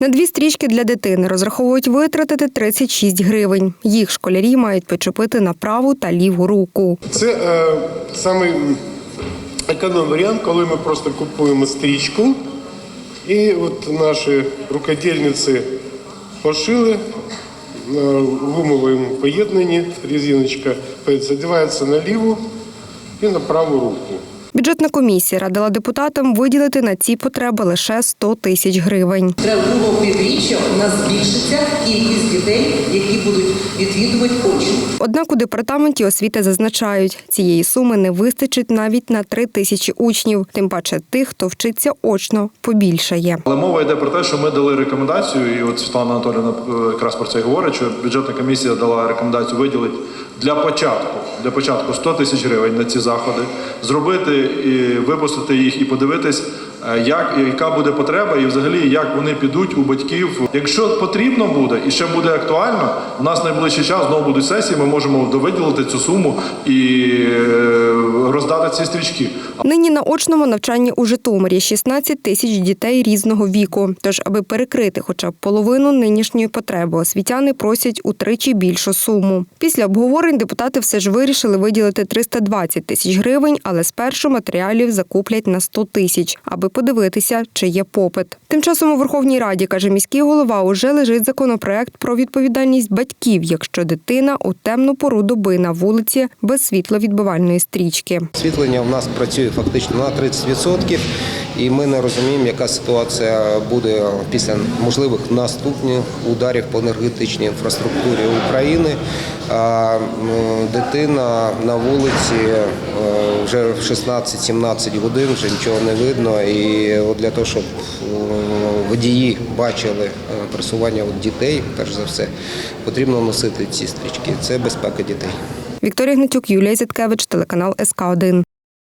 На дві стрічки для дитини розраховують витратити 36 гривень. Їх школярі мають почепити на праву та ліву руку. Це е, саме економ варіант, коли ми просто купуємо стрічку, і от наші рукодільниці пошили е, в гумовому поєднанні, резиночка задівається на ліву і на праву руку. Бюджетна комісія радила депутатам виділити на ці потреби лише 100 тисяч гривень. Треба другого півріччя у нас збільшиться кількість дітей, які будуть відвідувати очі. Однак у департаменті освіти зазначають, цієї суми не вистачить навіть на 3 тисячі учнів, тим паче тих, хто вчиться очно, побільшає. Але мова йде про те, що ми дали рекомендацію, і от Світлана Анатолійовна е, якраз про це говорить, що бюджетна комісія дала рекомендацію виділити для початку, для початку 100 тисяч гривень на ці заходи, зробити випустити їх і подивитись, як яка буде потреба, і взагалі як вони підуть у батьків. Якщо потрібно буде і ще буде актуально, у нас найближчий час знову будуть сесії. Ми можемо довиділити цю суму і е, роздати ці стрічки. Нині на очному навчанні у Житомирі 16 тисяч дітей різного віку. Тож, аби перекрити хоча б половину нинішньої потреби, освітяни просять утричі більшу суму. Після обговорень депутати все ж вирішили виділити 320 тисяч гривень, але спершу матеріалів закуплять на 100 тисяч, аби подивитися, чи є попит. Тим часом у Верховній Раді каже міський голова, уже лежить законопроект про відповідальність батьків, якщо дитина у темну пору доби на вулиці без світловідбивальної стрічки. Освітлення у нас працює фактично на 30%, і ми не розуміємо, яка ситуація буде після можливих наступних ударів по енергетичній інфраструктурі України. Дитина на вулиці е, вже в 16-17 годин вже нічого не видно. І от для того, щоб е, водії бачили е, пересування дітей, перш за все, потрібно носити ці стрічки. Це безпека дітей. Вікторія Гнатюк, Юлія Зяткевич, телеканал СК 1